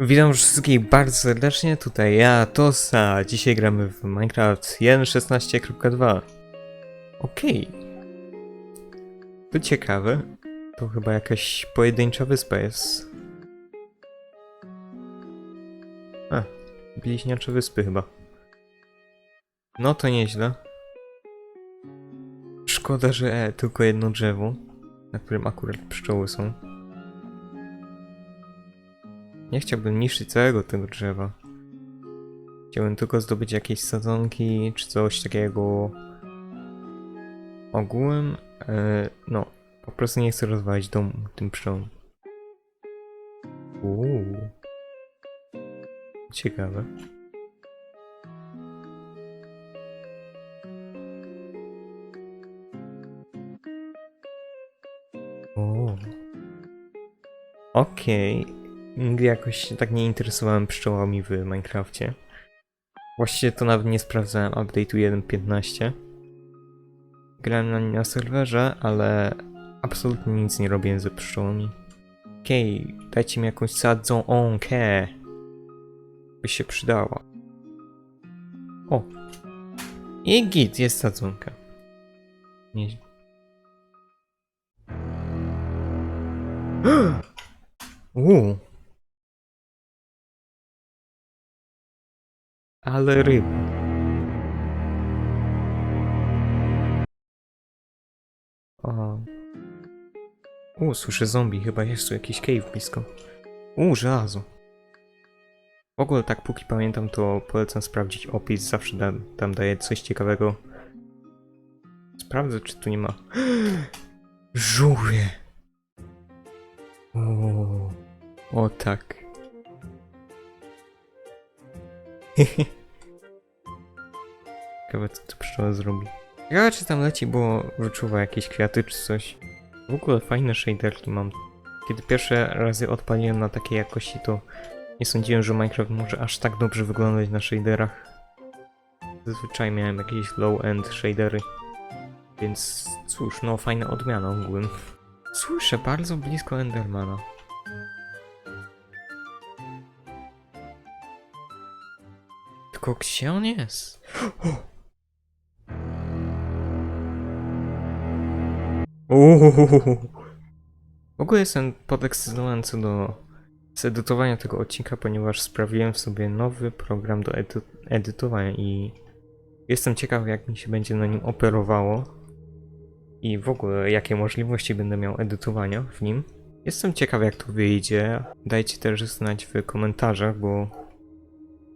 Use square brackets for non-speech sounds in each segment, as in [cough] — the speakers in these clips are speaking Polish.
Witam wszystkich bardzo serdecznie, tutaj ja, Tosa. Dzisiaj gramy w Minecraft 1.16.2 Okej. To ciekawe. To chyba jakaś pojedyncza wyspa jest. A, bliźniacze wyspy chyba. No to nieźle. Szkoda, że e, tylko jedno drzewo, na którym akurat pszczoły są. Nie chciałbym niszczyć całego tego drzewa. Chciałbym tylko zdobyć jakieś sadzonki czy coś takiego. Ogółem, e, no, po prostu nie chcę rozwalić domu tym pszczołom. Uuu. Ciekawe. O. Okej. Nigdy jakoś się tak nie interesowałem pszczołami w Minecrafcie. Właściwie to nawet nie sprawdzałem update'u 1.15. Grałem na na serwerze, ale absolutnie nic nie robiłem ze pszczołami. Okej, dajcie mi jakąś sadzonkę. By się przydała. O! I git, jest sadzonka. Nie... [gasps] Uuu. Ale ryb. O. U, słyszę zombie, chyba jest tu jakiś cave blisko. U, żelazo. W ogóle tak póki pamiętam, to polecam sprawdzić opis, zawsze da, tam daje coś ciekawego. Sprawdzę, czy tu nie ma... [gasps] Żółwie! O, o tak. [laughs] Ciekawe co to pszczoła zrobi. Ja czy tam leci, bo wyczuwa jakieś kwiaty czy coś. W ogóle fajne shaderki mam. Kiedy pierwsze razy odpaliłem na takiej jakości, to nie sądziłem, że Minecraft może aż tak dobrze wyglądać na shaderach. Zazwyczaj miałem jakieś low-end shadery. Więc cóż, no fajna odmiana ogółem. Słyszę bardzo blisko Endermana. Tylko gdzie on jest? [gasps] W ogóle jestem podekscytowany co do zedytowania tego odcinka, ponieważ sprawiłem sobie nowy program do edy edytowania i jestem ciekaw jak mi się będzie na nim operowało i w ogóle jakie możliwości będę miał edytowania w nim. Jestem ciekaw jak to wyjdzie. Dajcie też znać w komentarzach, bo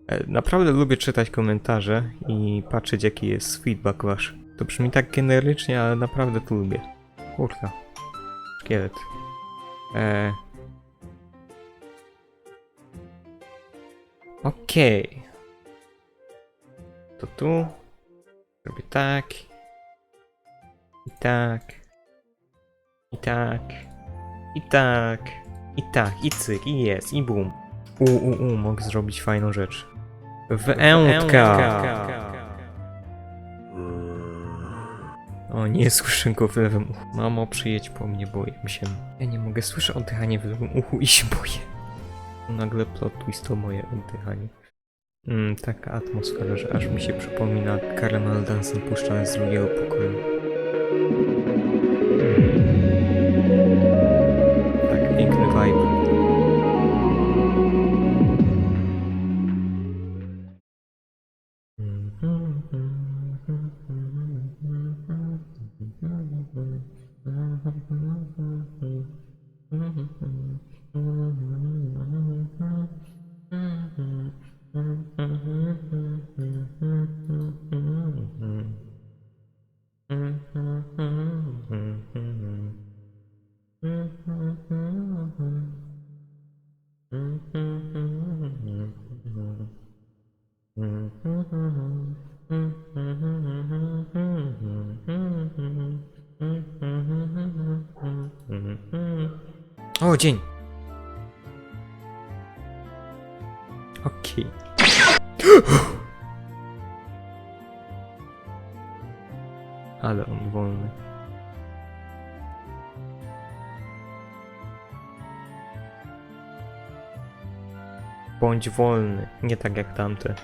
e, naprawdę lubię czytać komentarze i patrzeć jaki jest feedback wasz. To brzmi tak generycznie, ale naprawdę to lubię. Kurka. Szkielet. Eee. Okej. To tu. Robię tak. I tak. I tak. I tak. I tak. I cyk. I jest. I bum. U, u, u. Mogę zrobić fajną rzecz. Wędka. O, nie słyszę go w lewym uchu. Mamo, przyjedź po mnie, boję się. Ja nie mogę, słyszę oddychanie w lewym uchu i się boję. Nagle plot twist to moje oddychanie. Mm, taka atmosfera, że aż mi się przypomina Caramel Dansen puszczany z drugiego pokoju. O, dzień! Okej. [gasps] Ale on wolny. Bądź wolny, nie tak jak tamte.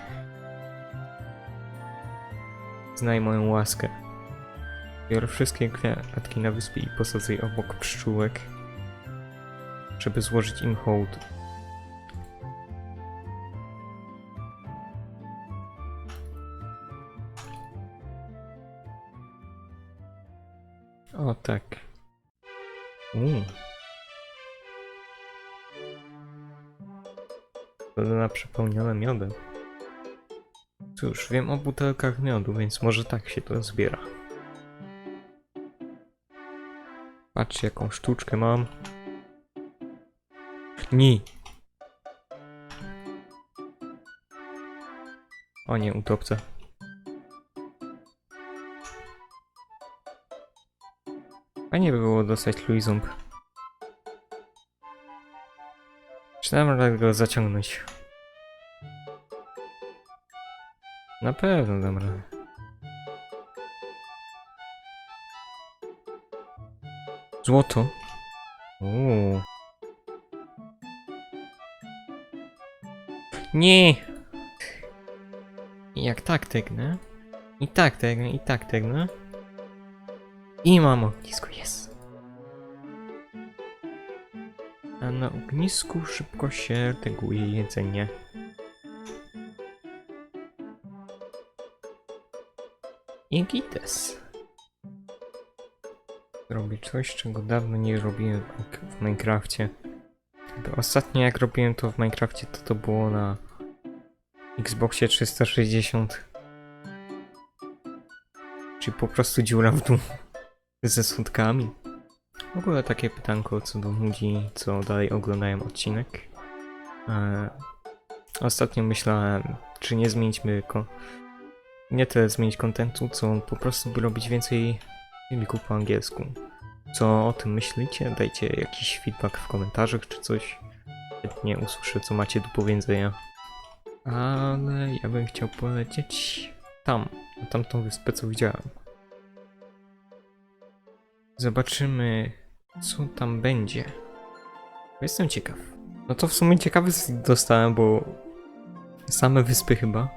Znaj moją łaskę. Biorę wszystkie kwiatki na wyspie i posadzę obok pszczółek, żeby złożyć im hołd. O tak. Uuu. Dolina przepełniona miodem. Cóż, wiem o butelkach miodu, więc może tak się to zbiera. Patrzcie, jaką sztuczkę mam. Ni! O nie, utopce. Fajnie by było dostać Luizumb. Czy dam radę go zaciągnąć? Na pewno dam radę. Złoto? Uuu. Nie! Jak tak tegnę? I tak tegnę, i tak tegnę. I mam ognisko, jest. A na ognisku szybko się teguje jedzenie. I gites. Robię coś, czego dawno nie robiłem w- Minecrafcie. Ostatnio jak robiłem to w Minecrafcie, to to było na Xboxie 360. Czyli po prostu dziura w dół [laughs] ze słupkami. W ogóle takie pytanko co do ludzi, co dalej oglądają odcinek. E, ostatnio myślałem, czy nie zmienićmy nie tyle zmienić kontentu, co po prostu by robić więcej filmików po angielsku. Co o tym myślicie? Dajcie jakiś feedback w komentarzach czy coś. Chętnie usłyszę, co macie do powiedzenia. Ale ja bym chciał polecieć tam, na tamtą wyspę, co widziałem. Zobaczymy, co tam będzie. Jestem ciekaw. No to w sumie ciekawy dostałem, bo same wyspy chyba.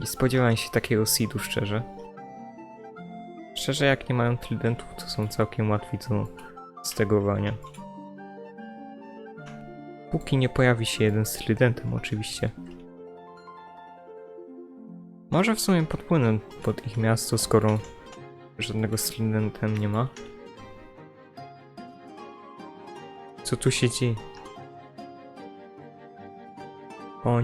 Nie spodziewałem się takiego seedu, szczerze. Szczerze, jak nie mają tridentów, to są całkiem łatwi do stegowania. Póki nie pojawi się jeden z tridentem, oczywiście. Może w sumie podpłynę pod ich miasto, skoro żadnego z tridentem nie ma. Co tu się dzieje? O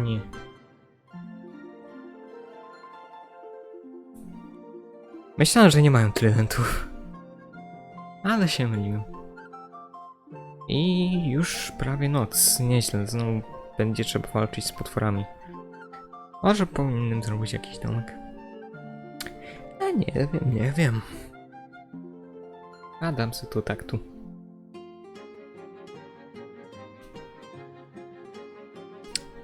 Myślałem, że nie mają tridentów. Ale się myliłem. I już prawie noc. Nieźle, znowu będzie trzeba walczyć z potworami. Może powinienem zrobić jakiś domek. A nie wiem, nie wiem. A dam sobie tu tak tu.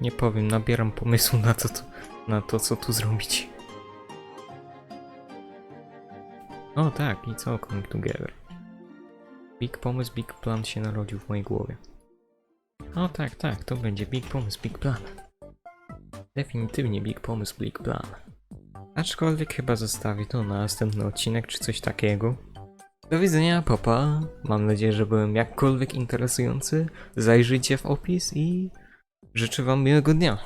Nie powiem, nabieram pomysłu na to, na to co tu zrobić. O tak, i co Coming Together. Big pomysł, big plan się narodził w mojej głowie. O tak, tak, to będzie big pomysł, big plan. Definitywnie big pomysł, big plan. Aczkolwiek chyba zostawię to na następny odcinek czy coś takiego. Do widzenia, papa. Mam nadzieję, że byłem jakkolwiek interesujący. Zajrzyjcie w opis i życzę wam miłego dnia.